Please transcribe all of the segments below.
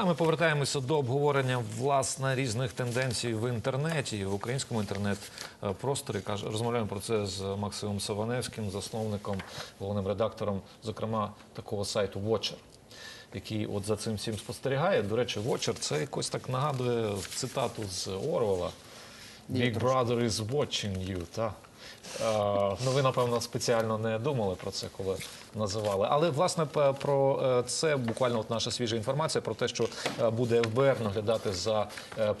А ми повертаємося до обговорення власне різних тенденцій в інтернеті, в українському інтернет-просторі. Розмовляємо про це з Максимом Саваневським, засновником, головним редактором, зокрема, такого сайту Watcher. Який от за цим всім спостерігає. До речі, Watcher – це якось так нагадує цитату з Орвела. Big Brother is watching you. Та? Е, ну, ви, напевно, спеціально не думали про це, коли називали. Але, власне, про е, це буквально от наша свіжа інформація про те, що е, буде ФБР наглядати за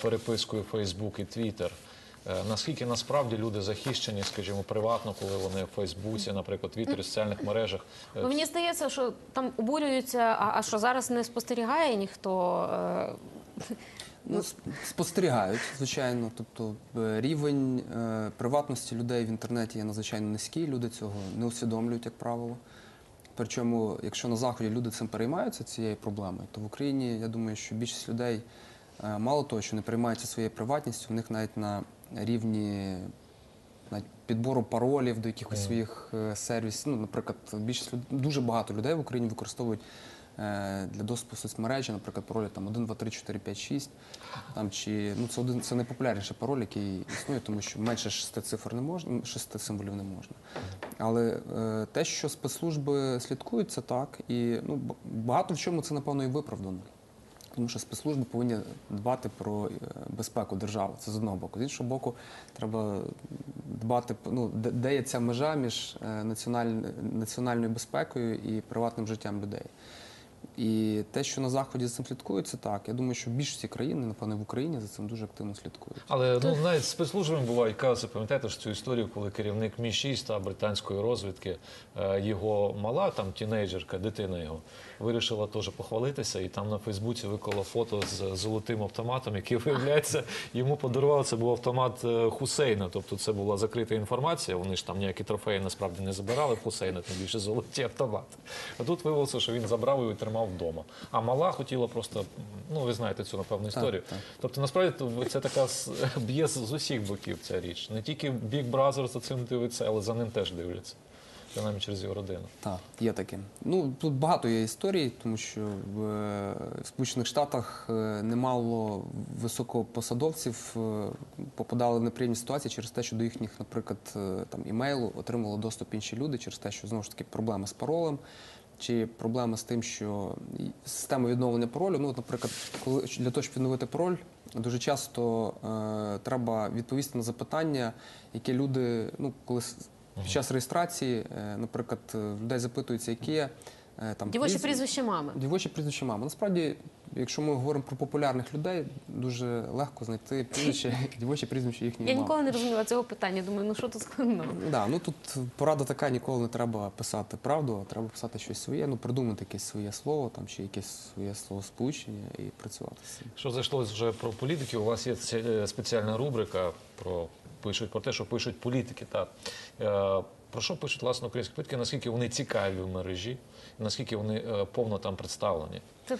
перепискою Facebook і Twitter. Наскільки насправді люди захищені, скажімо, приватно, коли вони в Фейсбуці, наприклад, Твіттері, соціальних мережах. мені здається, що там обурюються, а, а що зараз не спостерігає ніхто. Е, Ну, спостерігають, звичайно. Тобто е, рівень е, приватності людей в інтернеті є надзвичайно низький. Люди цього не усвідомлюють, як правило. Причому, якщо на заході люди цим переймаються цією проблемою, то в Україні я думаю, що більшість людей е, мало того, що не переймаються своєю приватністю, в них навіть на рівні навіть підбору паролів до якихось своїх е, сервісів. Ну, наприклад, більшість люд- дуже багато людей в Україні використовують для доступу соцмережі, наприклад, паролі там 1, 2, 3, 4, 5, 6. Там, чи, ну, це, один, це найпопулярніший пароль, який існує, тому що менше шести цифр не можна, шести символів не можна. Але е, те, що спецслужби слідкують, це так. І ну, багато в чому це, напевно, і виправдано. Тому що спецслужби повинні дбати про е, безпеку держави. Це з одного боку. З іншого боку, треба дбати ну, де, де є ця межа між е, національ- національною безпекою і приватним життям людей. І те, що на заході за цим слідкують, це так. Я думаю, що в більшості країн, напевно, в Україні за цим дуже активно слідкують. Але ну навіть спецслужбами бувають казуси. Пам'ятаєте ж цю історію, коли керівник Мі 6 та британської розвідки, е, його мала там тінейджерка, дитина його, вирішила теж похвалитися, і там на Фейсбуці виклала фото з золотим автоматом, який виявляється, йому подарував. Це був автомат е, Хусейна. Тобто це була закрита інформація. Вони ж там ніякі трофеї насправді не забирали в Хусейна, тим більше золоті автомати. А тут виявилося, що він забрав і тримав вдома. А мала хотіла просто, ну ви знаєте цю напевно історію. так. Тобто, насправді це така б'є з усіх боків ця річ. Не тільки Big Brother за цим дивиться, але за ним теж дивляться. Принаймні через його родину. Так, є таке. Ну тут багато є історій, тому що в, е, в Сполучених Штатах е, немало високопосадовців е, попадали в неприємні ситуації через те, що до їхніх, наприклад, там імейлу отримали доступ інші люди, через те, що знову ж таки проблеми з паролем. Чи проблема з тим, що система відновлення паролю, ну, наприклад, коли для того, щоб відновити пароль, дуже часто е, треба відповісти на запитання, які люди, ну, коли під час реєстрації, е, наприклад, е, людей запитуються, яке е, там Дівочі прізв- прізвище мами. Дівочі прізвище мами. Насправді, якщо ми говоримо про популярних людей, дуже легко знайти прізвище, дівочі прізвище їхньої Я мами. ніколи не розуміла цього питання. Думаю, ну що тут складно? Да, ну тут порада така, ніколи не треба писати правду, а треба писати щось своє, ну придумати якесь своє слово там чи якесь своє словосполучення і працювати з цим. Що зайшло вже про політиків, у вас є ці- е, спеціальна рубрика про пишуть про те, що пишуть політики. Так. Е, Про що пишуть власне українські політики, наскільки вони цікаві в мережі, і наскільки вони е, повно там представлені? Це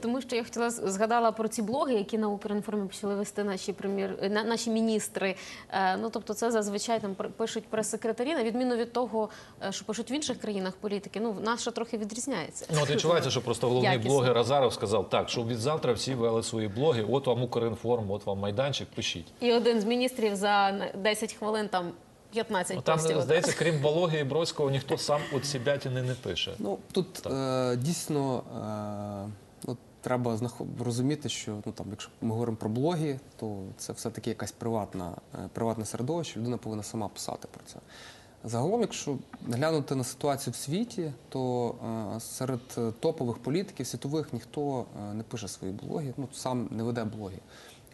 тому, що я хотіла згадала про ці блоги, які на Укрінформі почали вести наші прем'єр, е, на- наші міністри. Е, Ну тобто, це зазвичай там пишуть прес-секретарі, на відміну від того, е, що пишуть в інших країнах політики. Ну наша трохи відрізняється. Ну, от відчувається, що просто головний Якісно. блогер Азаров сказав, так, що від завтра всі вели свої блоги, от вам Укрінформ, от вам майданчик, пишіть. І один з міністрів за 10 хвилин там 15 Ну, Там, постів. здається, крім Балоги і Бродського, ніхто сам от сібятини не пише. Ну тут е, дійсно е, ну, треба розуміти, що ну там, якщо ми говоримо про блоги, то це все-таки якась приватна, е, приватне середовище, людина повинна сама писати про це. Загалом, якщо глянути на ситуацію в світі, то е, серед топових політиків світових ніхто е, не пише свої блоги, ну сам не веде блоги.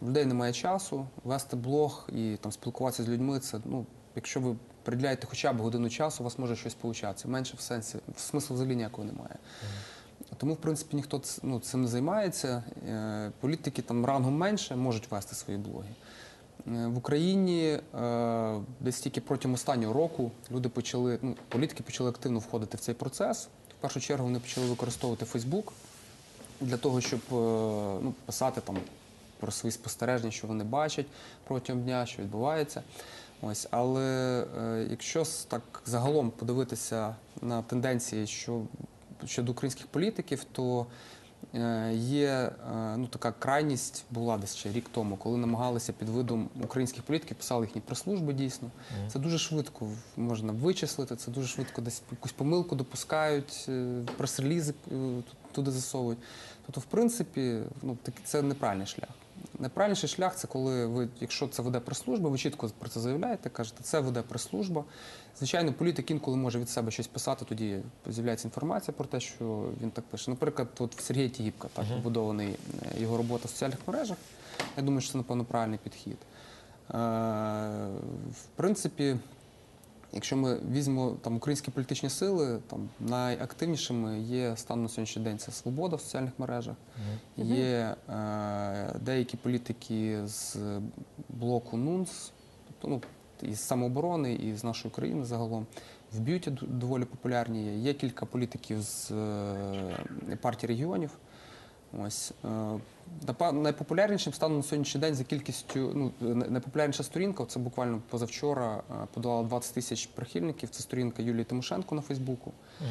У людей немає часу вести блог і там спілкуватися з людьми. Це ну, якщо ви приділяєте хоча б годину часу, у вас може щось получатися. Менше в сенсі в смислу взагалі ніякого немає. Тому, в принципі, ніхто ну, цим не займається. Е, Політики там рангом менше можуть вести свої блоги. Е, В Україні е, десь тільки протягом останнього року люди почали, ну, політики почали активно входити в цей процес. В першу чергу вони почали використовувати Фейсбук для того, щоб ну, писати там про свої спостереження, що вони бачать протягом дня, що відбувається. Ось, але якщо так загалом подивитися на тенденції, що щодо українських політиків, то Е, Є е, ну, така крайність була десь ще рік тому, коли намагалися під видом українських політиків, писали їхні прес-служби дійсно. Це дуже швидко можна вичислити, це дуже швидко десь якусь помилку допускають, е, прес-релізи туди засовують. Тобто, в принципі, ну, це неправильний шлях. Найправильніший шлях це коли ви, якщо це веде прес-служба, ви чітко про це заявляєте, кажете, це веде прес-служба. Звичайно, політик інколи може від себе щось писати, тоді з'являється інформація про те, що він так пише. Наприклад, от в Сергія Тігіпка так побудований е, його робота в соціальних мережах. Я думаю, що це напевно правильний підхід. Е, В принципі, якщо ми візьмемо там українські політичні сили, там найактивнішими є станом на сьогоднішній день це свобода в соціальних мережах. Є е, деякі політики з блоку НУНС, тобто ну, із самооборони і з нашої країни загалом. В б'юті доволі популярні є. Є кілька політиків з е, партії регіонів. Ось е, найпопулярнішим станом на сьогоднішній день за кількістю, ну найпопулярніша сторінка, це буквально позавчора е, подолала 20 тисяч прихильників. Це сторінка Юлії Тимошенко на Фейсбуку. А,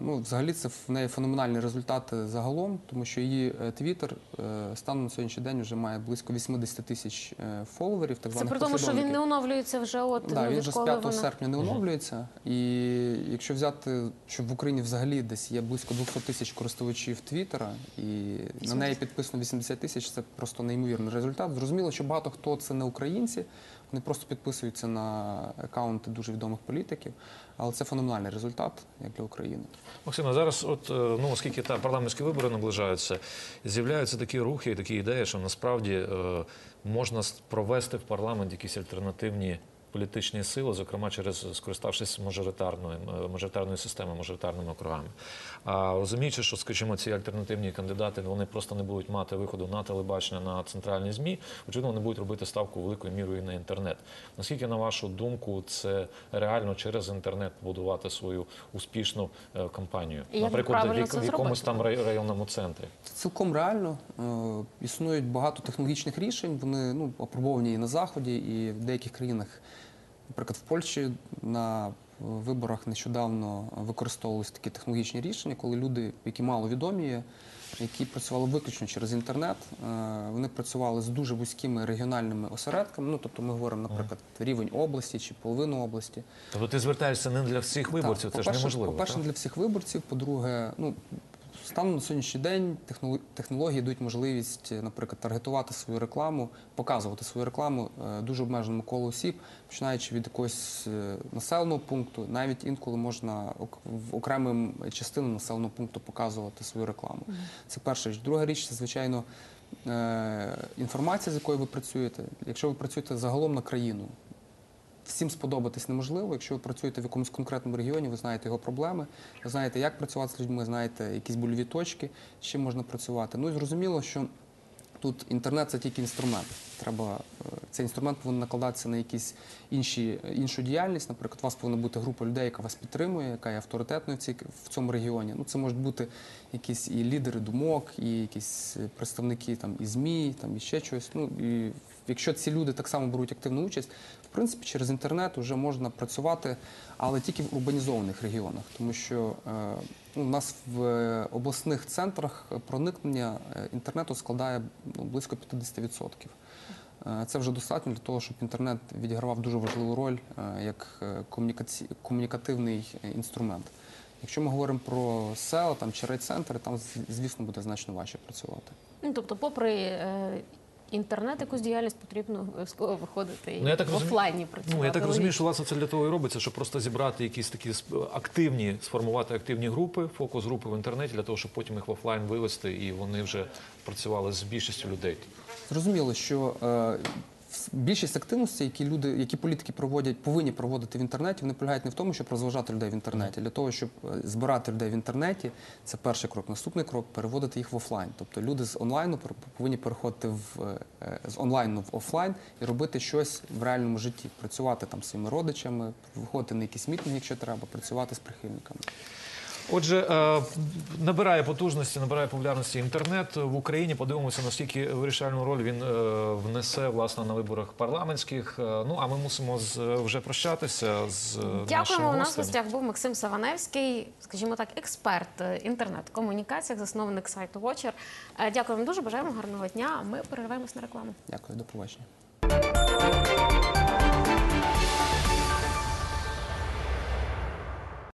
ну, взагалі це в неї феноменальні результати загалом, тому що її твіттер е, станом на сьогоднішній день вже має близько 80 тисяч е, фоловерів, так Це при тому, що він не оновлюється вже от Да, ну, він вже з відколи 5 вона... серпня не оновлюється. І якщо взяти, що в Україні взагалі десь є близько 200 тисяч користувачів Твіттера, і на неї підписано 80 тисяч, це просто неймовірний результат. Зрозуміло, що багато хто це не українці, вони просто підписуються на акаунти дуже відомих політиків, але це феноменальний результат як для України. Максима, зараз, от е, ну оскільки та парламентські вибори наближаються, з'являються такі рухи і такі ідеї, що насправді е, можна провести в парламент якісь альтернативні. Політичні сили, зокрема через скориставшись мажоритарною е, мажоритарною системою, мажоритарними округами. А розуміючи, що, скажімо, ці альтернативні кандидати вони просто не будуть мати виходу на телебачення, на центральні змі, очевидно, вони будуть робити ставку великою мірою на інтернет. Наскільки, на вашу думку, це реально через інтернет побудувати свою успішну е, кампанію, як наприклад, в, як- в якомусь там рай- районному центрі? Це цілком реально. Е, Існують багато технологічних рішень. Вони ну, опробовані і на заході, і в деяких країнах, наприклад, в Польщі на виборах нещодавно використовувалися такі технологічні рішення, коли люди, які мало відомі, є, які працювали виключно через інтернет, е, вони працювали з дуже вузькими регіональними осередками. Ну тобто, ми говоримо, наприклад, рівень області чи половину області. Тобто ти звертаєшся не для всіх виборців, Так, це ж неможливо. По-перше, так? не для всіх виборців. По-друге, ну станом на сьогоднішній день технології дають можливість, е, наприклад, таргетувати свою рекламу, показувати свою рекламу е, дуже обмеженому колу осіб, починаючи від якогось е, населеного пункту, навіть інколи можна в окремим частинам населеного пункту показувати свою рекламу. Це перша річ. Друга річ, це звичайно. Інформація, з якою ви працюєте, якщо ви працюєте загалом на країну, всім сподобатись неможливо. Якщо ви працюєте в якомусь конкретному регіоні, ви знаєте його проблеми, ви знаєте, як працювати з людьми, знаєте якісь больові точки, з чим можна працювати. Ну і зрозуміло, що тут інтернет це тільки інструмент. Треба е, цей інструмент повинен накладатися на якісь інші іншу діяльність. Наприклад, у вас повинна бути група людей, яка вас підтримує, яка є авторитетною в цьому регіоні. Ну це можуть бути якісь і лідери думок, і якісь представники там і змі, там і ще чогось. Ну і якщо ці люди так само беруть активну участь, в принципі, через інтернет вже можна працювати, але тільки в урбанізованих регіонах, тому що е, ну, у нас в обласних центрах проникнення е, інтернету складає ну, близько 50%. Е, Це вже достатньо для того, щоб інтернет відігравав дуже важливу роль як комунікаці... комунікативний інструмент. Якщо ми говоримо про села там, чи райцентри, там, звісно, буде значно важче працювати. Ну, тобто, попри інтернет, якусь діяльність потрібно обов'язково виходити і Ну, я так в офлайні працювати. Ну, я так розумію, що власне це для того і робиться, щоб просто зібрати якісь такі сп- активні, сформувати активні групи, фокус групи в інтернеті, для того, щоб потім їх в офлайн вивести, і вони вже працювали з більшістю людей. Зрозуміло, що е, більшість активностей, які люди, які політики проводять, повинні проводити в інтернеті, вони полягають не в тому, щоб розважати людей в інтернеті. Для того, щоб е, збирати людей в інтернеті, це перший крок. Наступний крок переводити їх в офлайн. Тобто люди з онлайну повинні переходити в е, з онлайну в офлайн і робити щось в реальному житті, працювати там зі своїми родичами, виходити на якісь мітинги, якщо треба, працювати з прихильниками. Отже, е, набирає потужності, набирає популярності інтернет в Україні. Подивимося, наскільки вирішальну роль він е, внесе власне на виборах парламентських. Е, Ну а ми мусимо з, вже прощатися з Дякуємо. У нас в гостях був Максим Саваневський, скажімо так, експерт інтернет-комунікаціях, засновник сайту Watcher. Дякуємо дуже. Бажаємо гарного дня. Ми перериваємось на рекламу. Дякую, до побачення.